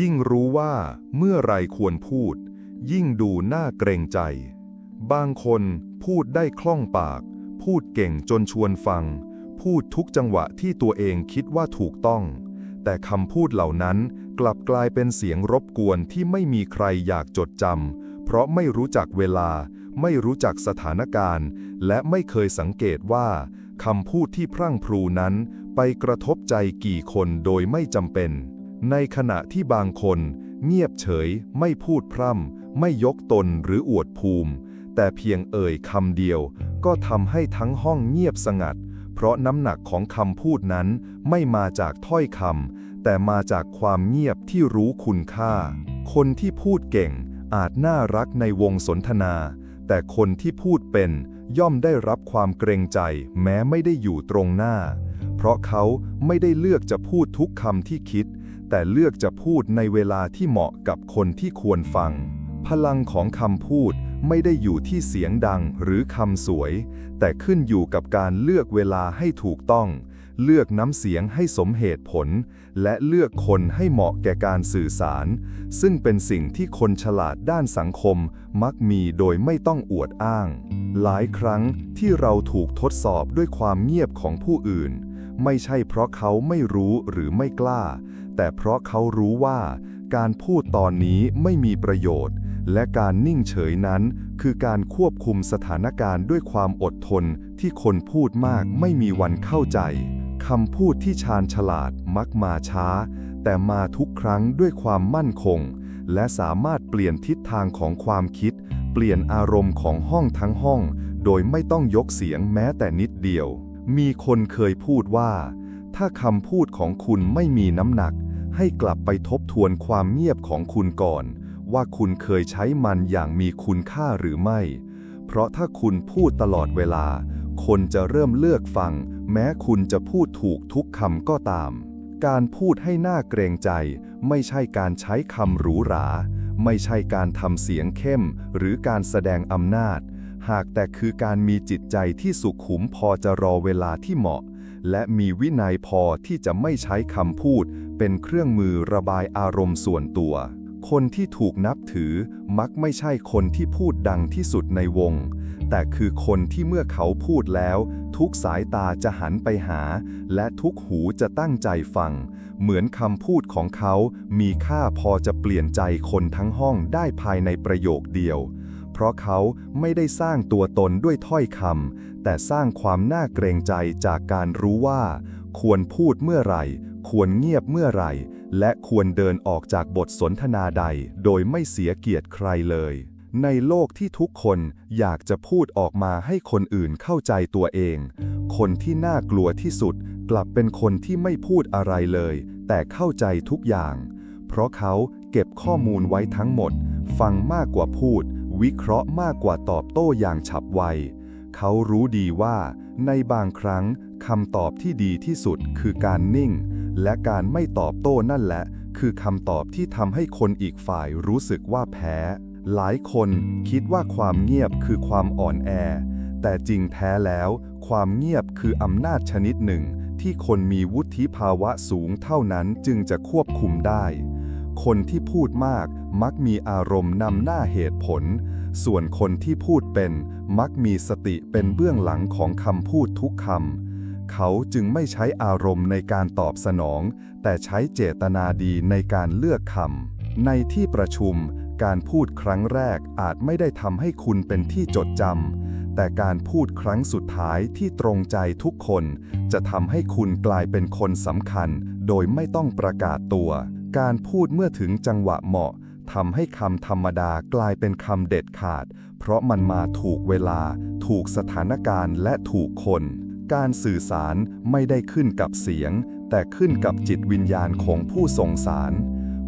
ยิ่งรู้ว่าเมื่อไรควรพูด ยิ่งดูน่าเกรงใจ บางคนพูดได้คล่องปาก พูดเก่งจนชวนฟัง พูดทุกจังหวะที่ตัวเองคิดว่าถูกต้อง แต่คำพูดเหล่านั้นกลับกลายเป็นเสียงรบกวนที่ไม่มีใครอยากจดจำเพราะไม่รู้จักเวลา ไม่รู้จักสถานการณ์ และไม่เคยสังเกตว่าคำพูดที่พรั่งพรูนั้นไปกระทบใจกี่คนโดยไม่จำเป็น ในขณะที่บางคน เงียบเฉย ไม่พูดพร่ำ ไม่ยกตนหรืออวดภูมิ แต่เพียงเอ่ยคำเดียว ก็ทำให้ทั้งห้องเงียบสงัด เพราะน้ำหนักของคำพูดนั้นไม่มาจากถ้อยคำแต่มาจากความเงียบที่รู้คุณค่า คนที่พูดเก่งอาจน่ารักในวงสนทนา แต่คนที่พูดเป็นย่อมได้รับความเกรงใจ แม้ไม่ได้อยู่ตรงหน้า เพราะเขาไม่ได้เลือกจะพูดทุกคำที่คิด แต่เลือกจะพูดในเวลาที่เหมาะกับคนที่ควรฟัง พลังของคำพูดไม่ได้อยู่ที่เสียงดังหรือคำสวย แต่ขึ้นอยู่กับการเลือกเวลาให้ถูกต้อง เลือกน้ำเสียงให้สมเหตุผล และเลือกคนให้เหมาะแก่การสื่อสาร ซึ่งเป็นสิ่งที่คนฉลาดด้านสังคมมักมีโดยไม่ต้องอวดอ้าง หลายครั้งที่เราถูกทดสอบด้วยความเงียบของผู้อื่น ไม่ใช่เพราะเขาไม่รู้หรือไม่กล้า แต่เพราะเขารู้ว่าการพูดตอนนี้ไม่มีประโยชน์ และการนิ่งเฉยนั้น คือการควบคุมสถานการณ์ด้วยความอดทนที่คนพูดมากไม่มีวันเข้าใจคำพูดที่ชาญฉลาดมักมาช้า แต่มาทุกครั้งด้วยความมั่นคง และสามารถเปลี่ยนทิศทางของความคิด เปลี่ยนอารมณ์ของห้องทั้งห้อง โดยไม่ต้องยกเสียงแม้แต่นิดเดียว มีคนเคยพูดว่า ถ้าคำพูดของคุณไม่มีน้ำหนัก ให้กลับไปทบทวนความเงียบของคุณก่อน ว่าคุณเคยใช้มันอย่างมีคุณค่าหรือไม่ เพราะถ้าคุณพูดตลอดเวลา คนจะเริ่มเลือกฟัง แม้คุณจะพูดถูกทุกคำก็ตาม การพูดให้หน่าเกรงใจ ไม่ใช่การใช้คำหรูหรา ไม่ใช่การทำเสียงเข้ม หรือการแสดงอำนาจ หากแต่คือการมีจิตใจที่สุขุมพอจะรอเวลาที่เหมาะและมีวินัยพอที่จะไม่ใช้คำพูด เป็นเครื่องมือระบายอารมณ์ส่วนตัว คนที่ถูกนับถือมักไม่ใช่คนที่พูดดังที่สุดในวง แต่คือคนที่เมื่อเขาพูดแล้ว ทุกสายตาจะหันไปหา และทุกหูจะตั้งใจฟัง เหมือนคำพูดของเขา มีค่าพอจะเปลี่ยนใจคนทั้งห้องได้ภายในประโยคเดียว เพราะเขาไม่ได้สร้างตัวตนด้วยถ้อยคำแต่สร้างความน่าเกรงใจจากการรู้ว่า ควรพูดเมื่อไหร่ ควรเงียบเมื่อไหร่ และควรเดินออกจากบทสนทนาใด โดยไม่เสียเกียรติใครเลย ในโลกที่ทุกคนอยากจะพูดออกมาให้คนอื่นเข้าใจตัวเอง คนที่น่ากลัวที่สุด กลับเป็นคนที่ไม่พูดอะไรเลย แต่เข้าใจทุกอย่าง เพราะเขาเก็บข้อมูลไว้ทั้งหมด ฟังมากกว่าพูด วิเคราะห์มากกว่าตอบโต้อย่างฉับไวเขารู้ดีว่า ในบางครั้งคำตอบที่ดีที่สุดคือการนิ่ง และการไม่ตอบโต้นั่นแหละ คือคำตอบที่ทำให้คนอีกฝ่ายรู้สึกว่าแพ้ หลายคนคิดว่าความเงียบคือความอ่อนแอ แต่จริงแท้แล้ว ความเงียบคืออำนาจชนิดหนึ่ง ที่คนมีวุฒิภาวะสูงเท่านั้นจึงจะควบคุมได้ คนที่พูดมากมักมีอารมณ์นำหน้าเหตุผล ส่วนคนที่พูดเป็น มักมีสติเป็นเบื้องหลังของคำพูดทุกคำ เขาจึงไม่ใช้อารมณ์ในการตอบสนอง แต่ใช้เจตนาดีในการเลือกคำ ในที่ประชุม การพูดครั้งแรกอาจไม่ได้ทำให้คุณเป็นที่จดจำ แต่การพูดครั้งสุดท้ายที่ตรงใจทุกคน จะทำให้คุณกลายเป็นคนสำคัญ โดยไม่ต้องประกาศตัว การพูดเมื่อถึงจังหวะเหมาะทำให้คำธรรมดากลายเป็นคำเด็ดขาด เพราะมันมาถูกเวลา ถูกสถานการณ์และถูกคน การสื่อสารไม่ได้ขึ้นกับเสียง แต่ขึ้นกับจิตวิญญาณของผู้ส่งสาร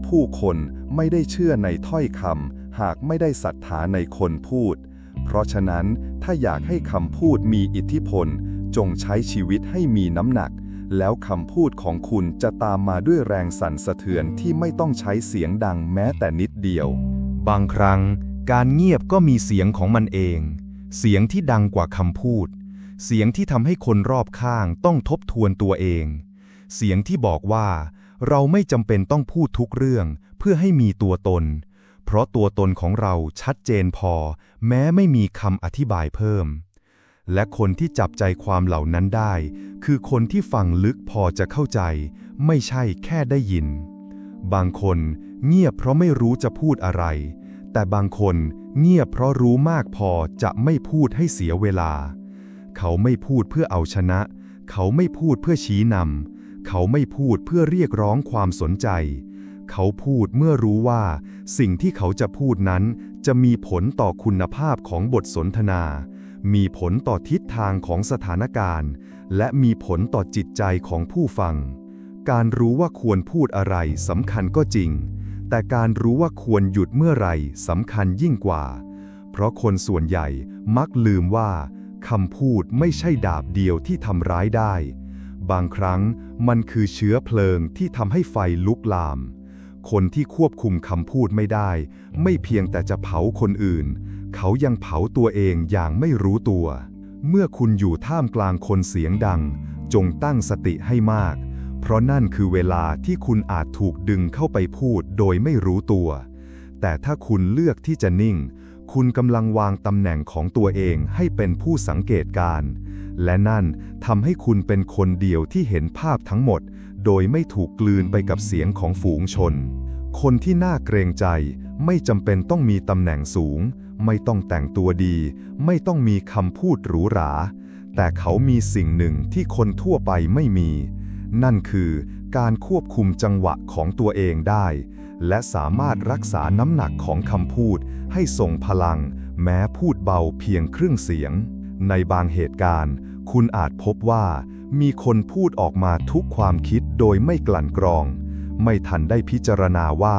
ผู้คนไม่ได้เชื่อในถ้อยคำหากไม่ได้ศรัทธาในคนพูด เพราะฉะนั้นถ้าอยากให้คำพูดมีอิทธิพล จงใช้ชีวิตให้มีน้ำหนัก แล้วคำพูดของคุณจะตามมาด้วยแรงสั่นสะเทือนที่ไม่ต้องใช้เสียงดังแม้แต่นิดเดียว บางครั้ง การเงียบก็มีเสียงของมันเอง เสียงที่ดังกว่าคำพูด เสียงที่ทำให้คนรอบข้างต้องทบทวนตัวเอง เสียงที่บอกว่า เราไม่จำเป็นต้องพูดทุกเรื่อง เพื่อให้มีตัวตน เพราะตัวตนของเราชัดเจนพอ แม้ไม่มีคำอธิบายเพิ่ม และคนที่จับใจความเหล่านั้นได้ คือคนที่ฟังลึกพอจะเข้าใจ ไม่ใช่แค่ได้ยิน บางคนเงียบเพราะไม่รู้จะพูดอะไร แต่บางคนเงียบเพราะรู้มากพอจะไม่พูดให้เสียเวลา เขาไม่พูดเพื่อเอาชนะ เขาไม่พูดเพื่อชี้นำ เขาไม่พูดเพื่อเรียกร้องความสนใจ เขาพูดเมื่อรู้ว่า สิ่งที่เขาจะพูดนั้น จะมีผลต่อคุณภาพของบทสนทนา มีผลต่อทิศทางของสถานการณ์ และมีผลต่อจิตใจของผู้ฟัง การรู้ว่าควรพูดอะไรสำคัญก็จริง แต่การรู้ว่าควรหยุดเมื่อไรสำคัญยิ่งกว่า เพราะคนส่วนใหญ่มักลืมว่า คำพูดไม่ใช่ดาบเดียวที่ทำร้ายได้ บางครั้งมันคือเชื้อเพลิงที่ทำให้ไฟลุกลาม คนที่ควบคุมคำพูดไม่ได้ ไม่เพียงแต่จะเผาคนอื่น เขายังเผาตัวเองอย่างไม่รู้ตัว เมื่อคุณอยู่ท่ามกลางคนเสียงดัง จงตั้งสติให้มาก เพราะนั่นคือเวลาที่คุณอาจถูกดึงเข้าไปพูดโดยไม่รู้ตัว แต่ถ้าคุณเลือกที่จะนิ่ง คุณกำลังวางตำแหน่งของตัวเองให้เป็นผู้สังเกตการณ์และนั่นทำให้คุณเป็นคนเดียวที่เห็นภาพทั้งหมด โดยไม่ถูกกลืนไปกับเสียงของฝูงชน คนที่น่าเกรงใจ ไม่จำเป็นต้องมีตำแหน่งสูง ไม่ต้องแต่งตัวดี ไม่ต้องมีคำพูดหรูหรา แต่เขามีสิ่งหนึ่งที่คนทั่วไปไม่มี นั่นคือ การควบคุมจังหวะของตัวเองได้ และสามารถรักษาน้ำหนักของคำพูดให้ทรงพลัง แม้พูดเบาเพียงครึ่งเสียง ในบางเหตุการณ์ คุณอาจพบว่า มีคนพูดออกมาทุกความคิดโดยไม่กลั่นกรอง ไม่ทันได้พิจารณาว่า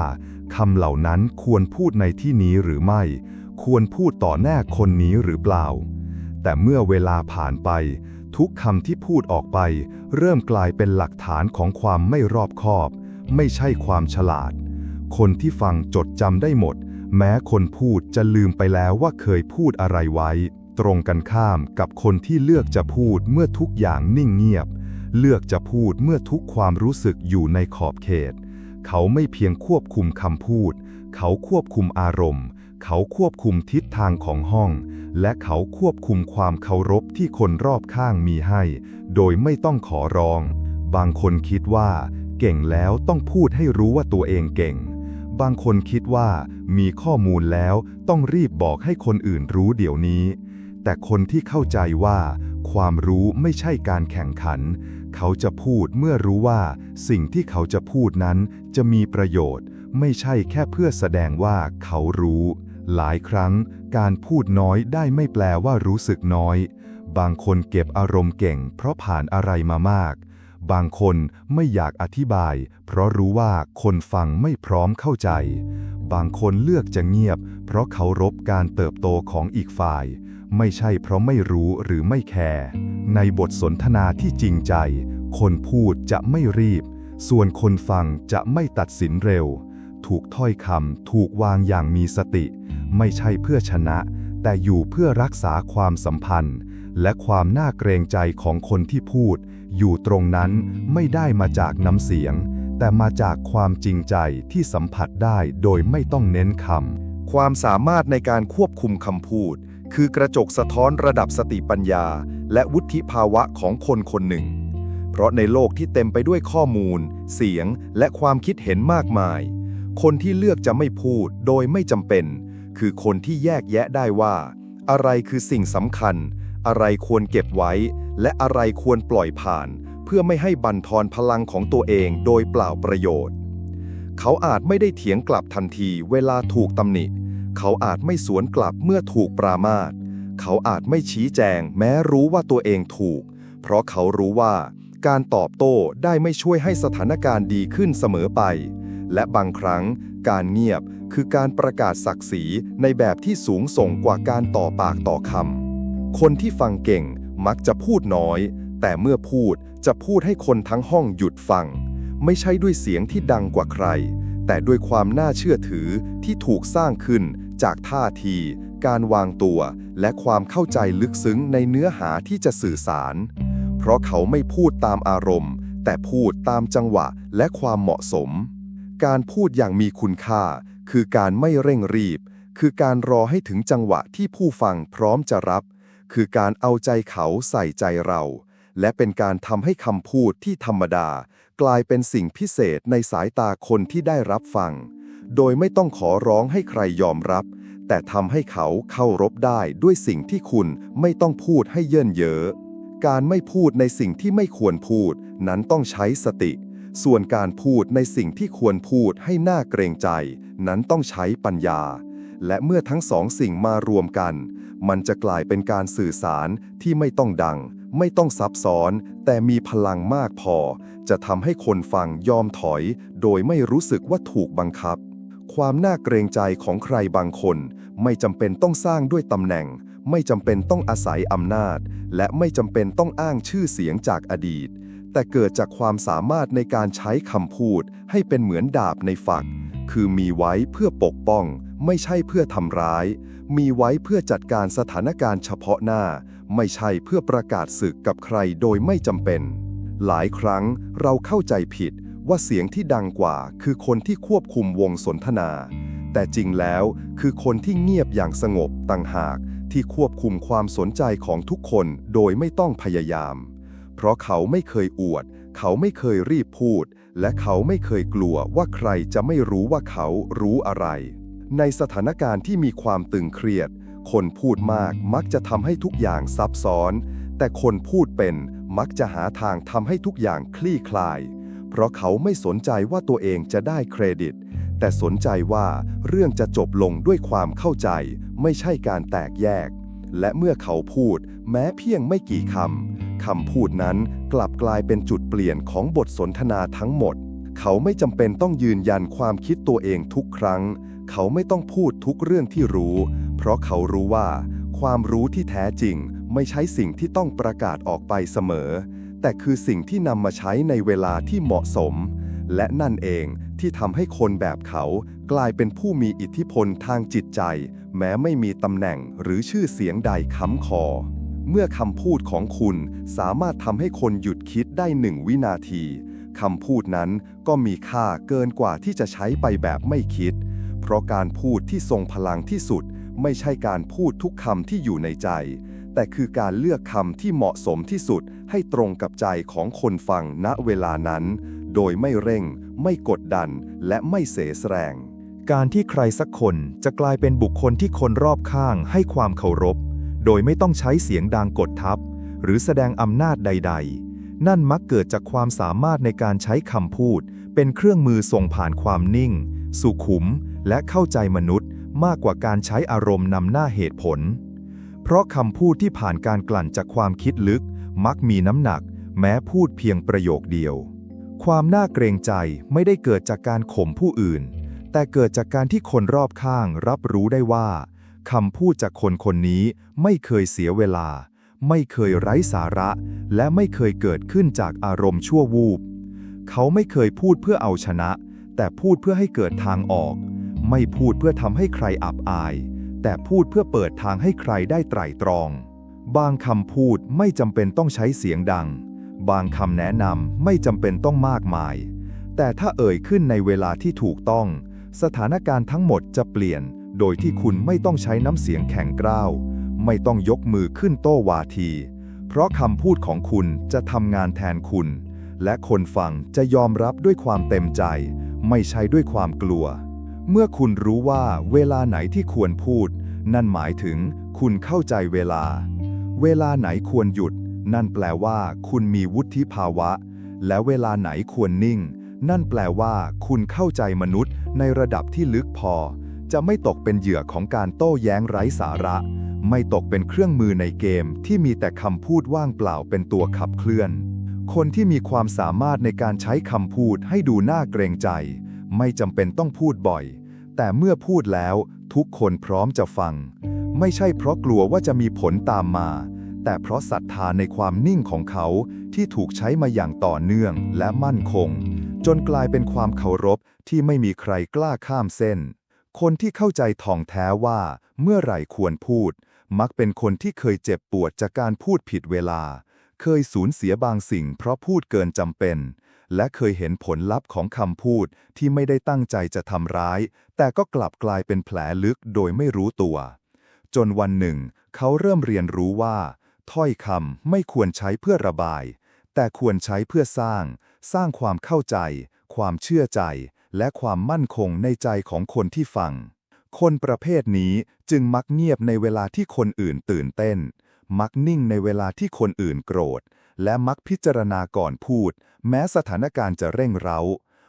คำเหล่านั้นควรพูดในที่นี้หรือไม่ ควรพูดต่อแน่คนนี้หรือเปล่า แต่เมื่อเวลาผ่านไป ทุกคำที่พูดออกไป เริ่มกลายเป็นหลักฐานของความไม่รอบคอบ ไม่ใช่ความฉลาด คนที่ฟังจดจำได้หมด แม้คนพูดจะลืมไปแล้วว่าเคยพูดอะไรไว้ ตรงกันข้ามกับคนที่เลือกจะพูดเมื่อทุกอย่างนิ่งเงียบ เลือกจะพูดเมื่อทุกความรู้สึกอยู่ในขอบเขต เขาไม่เพียงควบคุมคำพูด เขาควบคุมอารมณ์ เขาควบคุมทิศทางของห้อง และเขาควบคุมความเคารพที่คนรอบข้างมีให้ โดยไม่ต้องขอร้อง บางคนคิดว่า เก่งแล้วต้องพูดให้รู้ว่าตัวเองเก่ง บางคนคิดว่ามีข้อมูลแล้วต้องรีบบอกให้คนอื่นรู้เดี๋ยวนี้ แต่คนที่เข้าใจว่า ความรู้ไม่ใช่การแข่งขัน เขาจะพูดเมื่อรู้ว่า สิ่งที่เขาจะพูดนั้นจะมีประโยชน์ ไม่ใช่แค่เพื่อแสดงว่าเขารู้ หลายครั้งการพูดน้อยได้ไม่แปลว่ารู้สึกน้อย บางคนเก็บอารมณ์เก่ง เพราะผ่านอะไรมามาก บางคนไม่อยากอธิบาย เพราะรู้ว่าคนฟังไม่พร้อมเข้าใจ บางคนเลือกจะเงียบ เพราะเคารพการเติบโตของอีกฝ่าย ไม่ใช่เพราะไม่รู้หรือไม่แคร์ในบทสนทนาที่จริงใจ คนพูดจะไม่รีบ ส่วนคนฟังจะไม่ตัดสินเร็ว ถูกถ้อยคำถูกวางอย่างมีสติ ไม่ใช่เพื่อชนะ แต่อยู่เพื่อรักษาความสัมพันธ์ และความน่าเกรงใจของคนที่พูด อยู่ตรงนั้นไม่ได้มาจากน้ำเสียง แต่มาจากความจริงใจที่สัมผัสได้โดยไม่ต้องเน้นคำความสามารถในการควบคุมคำพูด คือกระจกสะท้อนระดับสติปัญญา และวุฒิภาวะของคนคนหนึ่งเพราะในโลกที่เต็มไปด้วยข้อมูล เสียง และความคิดเห็นมากมาย คนที่เลือกจะไม่พูดโดยไม่จำเป็น คือคนที่แยกแยะได้ว่า อะไรคือสิ่งสำคัญ อะไรควรเก็บไว้ และอะไรควรปล่อยผ่าน เพื่อไม่ให้บั่นทอนพลังของตัวเองโดยเปล่าประโยชน์ เขาอาจไม่ได้เถียงกลับทันทีเวลาถูกตำหนิ เขาอาจไม่สวนกลับเมื่อถูกปรามาสเขาอาจไม่ชี้แจงแม้รู้ว่าตัวเองถูก เพราะเขารู้ว่าการตอบโต้ได้ไม่ช่วยให้สถานการณ์ดีขึ้นเสมอไป และบางครั้งการเงียบคือการประกาศศักดิ์ศรีในแบบที่สูงส่งกว่าการต่อปากต่อคำ คนที่ฟังเก่งมักจะพูดน้อย แต่เมื่อพูดจะพูดให้คนทั้งห้องหยุดฟัง ไม่ใช่ด้วยเสียงที่ดังกว่าใคร แต่ด้วยความน่าเชื่อถือที่ถูกสร้างขึ้นจากท่าที การวางตัว และความเข้าใจลึกซึ้งในเนื้อหาที่จะสื่อสาร เพราะเขาไม่พูดตามอารมณ์ แต่พูดตามจังหวะและความเหมาะสม การพูดอย่างมีคุณค่า คือการไม่เร่งรีบ คือการรอให้ถึงจังหวะที่ผู้ฟังพร้อมจะรับ คือการเอาใจเขาใส่ใจเรา และเป็นการทำให้คำพูดที่ธรรมดา กลายเป็นสิ่งพิเศษในสายตาคนที่ได้รับฟัง โดยไม่ต้องขอร้องให้ใครยอมรับ แต่ทำให้เขาเข้ารบได้ด้วยสิ่งที่คุณไม่ต้องพูดให้เยินเยอะ การไม่พูดในสิ่งที่ไม่ควรพูด นั้นต้องใช้สติ ส่วนการพูดในสิ่งที่ควรพูดให้น่าเกรงใจ นั้นต้องใช้ปัญญา และเมื่อทั้งสองสิ่งมารวมกัน มันจะกลายเป็นการสื่อสารที่ไม่ต้องดัง ไม่ต้องซับซ้อน แต่มีพลังมากพอ จะทำให้คนฟังยอมถอย โดยไม่รู้สึกว่าถูกบังคับ ความน่าเกรงใจของใครบางคน ไม่จำเป็นต้องสร้างด้วยตำแหน่ง ไม่จำเป็นต้องอาศัยอำนาจ และไม่จำเป็นต้องอ้างชื่อเสียงจากอดีต แต่เกิดจากความสามารถในการใช้คำพูดให้เป็นเหมือนดาบในฝัก คือมีไว้เพื่อปกป้อง ไม่ใช่เพื่อทำร้าย มีไว้เพื่อจัดการสถานการณ์เฉพาะหน้า ไม่ใช่เพื่อประกาศศึกกับใครโดยไม่จำเป็น หลายครั้งเราเข้าใจผิดว่าเสียงที่ดังกว่าคือคนที่ควบคุมวงสนทนา แต่จริงแล้วคือคนที่เงียบอย่างสงบต่างหากที่ควบคุมความสนใจของทุกคนโดยไม่ต้องพยายาม เพราะเขาไม่เคยอวด เขาไม่เคยรีบพูด และเขาไม่เคยกลัวว่าใครจะไม่รู้ว่าเขารู้อะไร ในสถานการณ์ที่มีความตึงเครียด คนพูดมากมักจะทำให้ทุกอย่างซับซ้อน แต่คนพูดเป็นมักจะหาทางทำให้ทุกอย่างคลี่คลาย เพราะเขาไม่สนใจว่าตัวเองจะได้เครดิต แต่สนใจว่าเรื่องจะจบลงด้วยความเข้าใจ ไม่ใช่การแตกแยก และเมื่อเขาพูดแม้เพียงไม่กี่คำ คำพูดนั้นกลับกลายเป็นจุดเปลี่ยนของบทสนทนาทั้งหมด เขาไม่จำเป็นต้องยืนยันความคิดตัวเองทุกครั้ง เขาไม่ต้องพูดทุกเรื่องที่รู้ เพราะเขารู้ว่า ความรู้ที่แท้จริง ไม่ใช่สิ่งที่ต้องประกาศออกไปเสมอ แต่คือสิ่งที่นำมาใช้ในเวลาที่เหมาะสม และนั่นเอง ที่ทำให้คนแบบเขากลายเป็นผู้มีอิทธิพลทางจิตใจ แม้ไม่มีตำแหน่งหรือชื่อเสียงใดค้ำคอ เมื่อคำพูดของคุณสามารถทำให้คนหยุดคิดได้หนึ่งวินาทีคำพูดนั้นก็มีค่าเกินกว่าที่จะใช้ไปแบบไม่คิด เพราะการพูดที่ทรงพลังที่สุด ไม่ใช่การพูดทุกคำที่อยู่ในใจ แต่คือการเลือกคำที่เหมาะสมที่สุดให้ตรงกับใจของคนฟังณเวลานั้น โดยไม่เร่ง ไม่กดดัน และไม่เสแสร้ง การที่ใครสักคนจะกลายเป็นบุคคลที่คนรอบข้างให้ความเคารพ โดยไม่ต้องใช้เสียงดังกดทับ หรือแสดงอำนาจใด ๆ นั่นมักเกิดจากความสามารถในการใช้คำพูด เป็นเครื่องมือส่งผ่านความนิ่ง สุขุม และเข้าใจมนุษย์ มากกว่าการใช้อารมณ์นำหน้าเหตุผล เพราะคำพูดที่ผ่านการกลั่นจากความคิดลึก มักมีน้ำหนัก แม้พูดเพียงประโยคเดียว ความน่าเกรงใจไม่ได้เกิดจากการข่มผู้อื่น แต่เกิดจากการที่คนรอบข้างรับรู้ได้ว่าคำพูดจากคนคนนี้ไม่เคยเสียเวลา ไม่เคยไร้สาระ และไม่เคยเกิดขึ้นจากอารมณ์ชั่ววูบ เขาไม่เคยพูดเพื่อเอาชนะ แต่พูดเพื่อให้เกิดทางออก ไม่พูดเพื่อทำให้ใครอับอาย แต่พูดเพื่อเปิดทางให้ใครได้ไตร่ตรอง บางคำพูดไม่จำเป็นต้องใช้เสียงดัง บางคำแนะนำไม่จำเป็นต้องมากมาย แต่ถ้าเอ่ยขึ้นในเวลาที่ถูกต้อง สถานการณ์ทั้งหมดจะเปลี่ยน โดยที่คุณไม่ต้องใช้น้ำเสียงแข็งกร้าว ไม่ต้องยกมือขึ้นโต้วาที เพราะคำพูดของคุณจะทำงานแทนคุณ และคนฟังจะยอมรับด้วยความเต็มใจ ไม่ใช่ด้วยความกลัว เมื่อคุณรู้ว่าเวลาไหนที่ควรพูด นั่นหมายถึงคุณเข้าใจเวลา เวลาไหนควรหยุด นั่นแปลว่า คุณมีวุฒิภาวะ และเวลาไหนควรนิ่ง นั่นแปลว่า คุณเข้าใจมนุษย์ในระดับที่ลึกพอ จะไม่ตกเป็นเหยื่อของการโต้แย้งไร้สาระ ไม่ตกเป็นเครื่องมือในเกมที่มีแต่คำพูดว่างเปล่าเป็นตัวขับเคลื่อน คนที่มีความสามารถในการใช้คำพูดให้ดูน่าเกรงใจ ไม่จำเป็นต้องพูดบ่อย แต่เมื่อพูดแล้วทุกคนพร้อมจะฟัง ไม่ใช่เพราะกลัวว่าจะมีผลตามมา แต่เพราะศรัทธาในความนิ่งของเขาที่ถูกใช้มาอย่างต่อเนื่องและมั่นคง จนกลายเป็นความเคารพที่ไม่มีใครกล้าข้ามเส้น คนที่เข้าใจท่องแท้ว่าเมื่อไหร่ควรพูด มักเป็นคนที่เคยเจ็บปวดจากการพูดผิดเวลา เคยสูญเสียบางสิ่งเพราะพูดเกินจำเป็น และเคยเห็นผลลัพธ์ของคำพูดที่ไม่ได้ตั้งใจจะทำร้าย แต่ก็กลับกลายเป็นแผลลึกโดยไม่รู้ตัวจนวันหนึ่ง เขาเริ่มเรียนรู้ว่า ถ้อยคำไม่ควรใช้เพื่อระบาย แต่ควรใช้เพื่อสร้าง สร้างความเข้าใจ ความเชื่อใจ และความมั่นคงในใจของคนที่ฟัง คนประเภทนี้จึงมักเงียบในเวลาที่คนอื่นตื่นเต้น มักนิ่งในเวลาที่คนอื่นโกรธ และมักพิจารณาก่อนพูด แม้สถานการณ์จะเร่งเร้า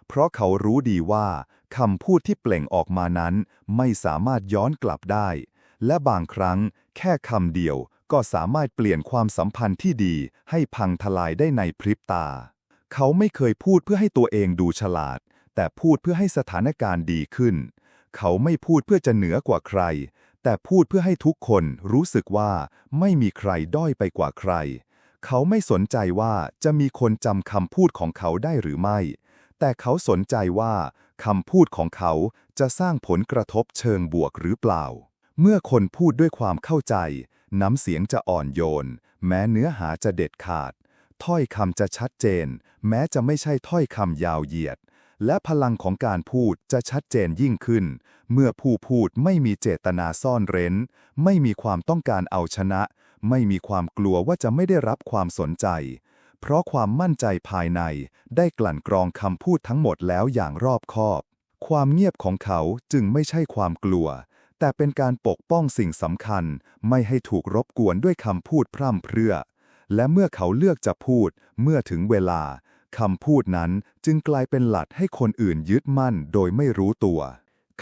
เพราะเขารู้ดีว่าคำพูดที่เปล่งออกมานั้น ไม่สามารถย้อนกลับได้ และบางครั้งแค่คำเดียว ก็สามารถเปลี่ยนความสัมพันธ์ที่ดีให้พังทลายได้ในพริบตา เขาไม่เคยพูดเพื่อให้ตัวเองดูฉลาด แต่พูดเพื่อให้สถานการณ์ดีขึ้น เขาไม่พูดเพื่อจะเหนือกว่าใคร แต่พูดเพื่อให้ทุกคนรู้สึกว่าไม่มีใครด้อยไปกว่าใคร เขาไม่สนใจว่าจะมีคนจำคำพูดของเขาได้หรือไม่ แต่เขาสนใจว่าคำพูดของเขาจะสร้างผลกระทบเชิงบวกหรือเปล่า เมื่อคนพูดด้วยความเข้าใจ น้ำเสียงจะอ่อนโยน แม้เนื้อหาจะเด็ดขาด ถ้อยคำจะชัดเจน แม้จะไม่ใช่ถ้อยคำยาวเหยียด และพลังของการพูดจะชัดเจนยิ่งขึ้น เมื่อผู้พูดไม่มีเจตนาซ่อนเร้น ไม่มีความต้องการเอาชนะ ไม่มีความกลัวว่าจะไม่ได้รับความสนใจ เพราะความมั่นใจภายในได้กลั่นกรองคำพูดทั้งหมดแล้วอย่างรอบคอบ ความเงียบของเขาจึงไม่ใช่ความกลัว แต่เป็นการปกป้องสิ่งสำคัญไม่ให้ถูกรบกวนด้วยคำพูดพร่ำเพรื่อ และเมื่อเขาเลือกจะพูดเมื่อถึงเวลาคำพูดนั้นจึงกลายเป็นหลัดให้คนอื่นยึดมั่นโดยไม่รู้ตัว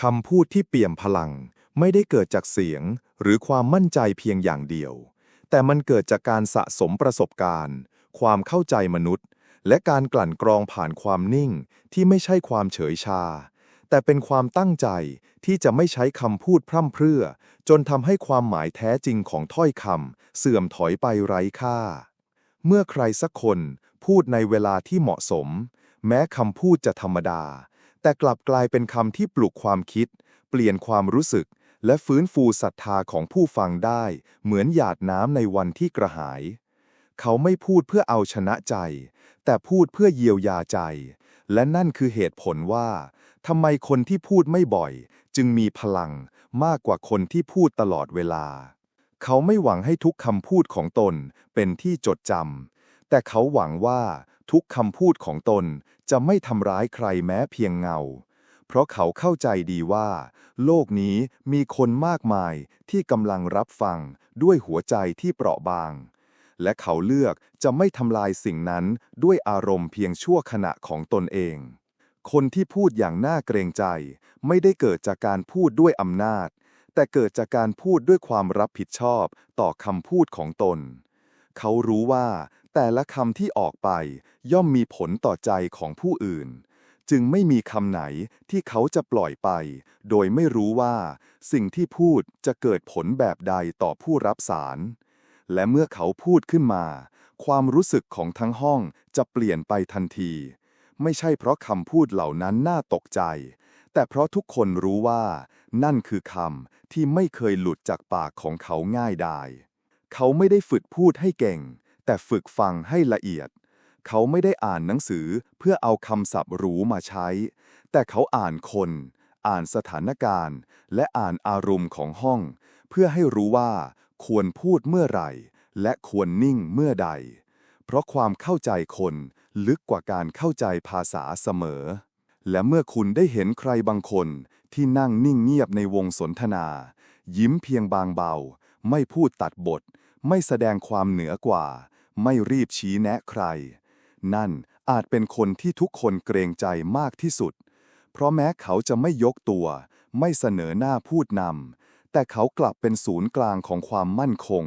คำพูดที่เปี่ยมพลัง ไม่ได้เกิดจากเสียง หรือความมั่นใจเพียงอย่างเดียว แต่มันเกิดจากการสะสมประสบการณ์ ความเข้าใจมนุษย์ และการกลั่นกรองผ่านความนิ่งที่ไม่ใช่ความเฉยชา แต่เป็นความตั้งใจที่จะไม่ใช้คำพูดพร่ำเพรื่อ จนทำให้ความหมายแท้จริงของถ้อยคำเสื่อมถอยไปไร้ค่า เมื่อใครสักคนพูดในเวลาที่เหมาะสม แม้คำพูดจะธรรมดา แต่กลับกลายเป็นคำที่ปลุกความคิด เปลี่ยนความรู้สึก และฟื้นฟูศรัทธาของผู้ฟังได้ เหมือนหยาดน้ำในวันที่กระหาย เขาไม่พูดเพื่อเอาชนะใจ แต่พูดเพื่อเยียวยาใจ และนั่นคือเหตุผลว่าทำไมคนที่พูดไม่บ่อย จึงมีพลังมากกว่าคนที่พูดตลอดเวลา เขาไม่หวังให้ทุกคำพูดของตนเป็นที่จดจำแต่เขาหวังว่าทุกคำพูดของตนจะไม่ทำร้ายใครแม้เพียงเงา เพราะเขาเข้าใจดีว่า โลกนี้มีคนมากมายที่กำลังรับฟังด้วยหัวใจที่เปราะบาง และเขาเลือกจะไม่ทำลายสิ่งนั้นด้วยอารมณ์เพียงชั่วขณะของตนเอง คนที่พูดอย่างน่าเกรงใจ ไม่ได้เกิดจากการพูดด้วยอำนาจ แต่เกิดจากการพูดด้วยความรับผิดชอบต่อคำพูดของตน เขารู้ว่าแต่ละคำที่ออกไปย่อมมีผลต่อใจของผู้อื่น จึงไม่มีคำไหนที่เขาจะปล่อยไป โดยไม่รู้ว่า สิ่งที่พูดจะเกิดผลแบบใดต่อผู้รับสาร และเมื่อเขาพูดขึ้นมา ความรู้สึกของทั้งห้องจะเปลี่ยนไปทันที ไม่ใช่เพราะคำพูดเหล่านั้นน่าตกใจ แต่เพราะทุกคนรู้ว่า นั่นคือคำที่ไม่เคยหลุดจากปากของเขาง่ายดายเขาไม่ได้ฝึกพูดให้เก่ง แต่ฝึกฟังให้ละเอียด เขาไม่ได้อ่านหนังสือเพื่อเอาคำศัพท์หรูมาใช้ แต่เขาอ่านคน อ่านสถานการณ์ และอ่านอารมณ์ของห้อง เพื่อให้รู้ว่า ควรพูดเมื่อไหร่ และควรนิ่งเมื่อใด เพราะความเข้าใจคนลึกกว่าการเข้าใจภาษาเสมอ และเมื่อคุณได้เห็นใครบางคนที่นั่งนิ่งเงียบในวงสนทนา ยิ้มเพียงบางเบา ไม่พูดตัดบท ไม่แสดงความเหนือกว่า ไม่รีบชี้แนะใคร นั่นอาจเป็นคนที่ทุกคนเกรงใจมากที่สุด เพราะแม้เขาจะไม่ยกตัว ไม่เสนอหน้าพูดนำ แต่เขากลับเป็นศูนย์กลางของความมั่นคง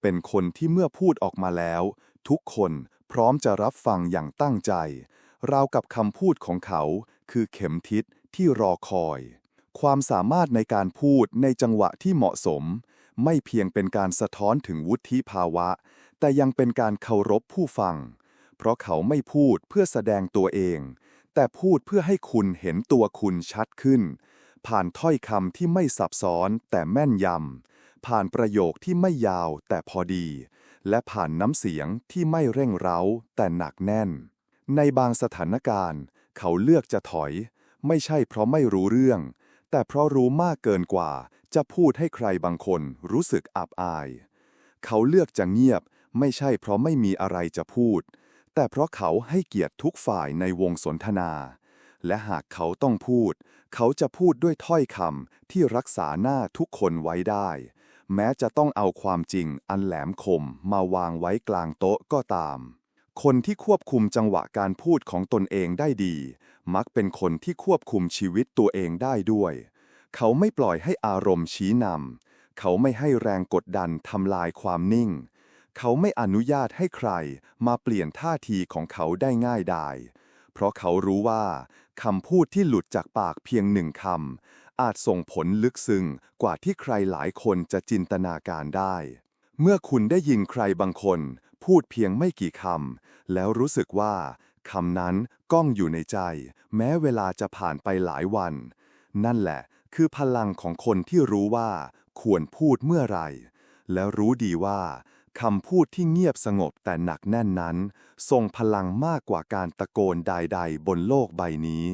เป็นคนที่เมื่อพูดออกมาแล้ว ทุกคนพร้อมจะรับฟังอย่างตั้งใจ ราวกับคำพูดของเขา คือเข็มทิศที่รอคอย ความสามารถในการพูดในจังหวะที่เหมาะสม ไม่เพียงเป็นการสะท้อนถึงวุฒิภาวะ แต่ยังเป็นการเคารพผู้ฟัง เพราะเขาไม่พูดเพื่อแสดงตัวเอง แต่พูดเพื่อให้คุณเห็นตัวคุณชัดขึ้น ผ่านถ้อยคำที่ไม่ซับซ้อนแต่แม่นยำ ผ่านประโยคที่ไม่ยาวแต่พอดี และผ่านน้ำเสียงที่ไม่เร่งเร้าแต่หนักแน่น ในบางสถานการณ์ เขาเลือกจะถอย ไม่ใช่เพราะไม่รู้เรื่อง แต่เพราะรู้มากเกินกว่า จะพูดให้ใครบางคนรู้สึกอับอาย เขาเลือกจะเงียบ ไม่ใช่เพราะไม่มีอะไรจะพูด แต่เพราะเขาให้เกียรติทุกฝ่ายในวงสนทนา และหากเขาต้องพูด เขาจะพูดด้วยถ้อยคำที่รักษาหน้าทุกคนไว้ได้ แม้จะต้องเอาความจริงอันแหลมคมมาวางไว้กลางโต๊ะก็ตาม คนที่ควบคุมจังหวะการพูดของตนเองได้ดี มักเป็นคนที่ควบคุมชีวิตตัวเองได้ด้วย เขาไม่ปล่อยให้อารมณ์ชี้นำเขาไม่ให้แรงกดดันทำลายความนิ่ง เขาไม่อนุญาตให้ใครมาเปลี่ยนท่าทีของเขาได้ง่ายดายเพราะเขารู้ว่า คำพูดที่หลุดจากปากเพียงหนึ่งคำ อาจส่งผลลึกซึ้งกว่าที่ใครหลายคนจะจินตนาการได้ เมื่อคุณได้ยินใครบางคน พูดเพียงไม่กี่คำ แล้วรู้สึกว่าคำนั้นก้องอยู่ในใจ แม้เวลาจะผ่านไปหลายวัน นั่นแหละ คือพลังของคนที่รู้ว่า ควรพูดเมื่อไร และรู้ดีว่า คำพูดที่เงียบสงบแต่หนักแน่นนั้น ทรงพลังมากกว่าการตะโกนใด ๆ บนโลกใบนี้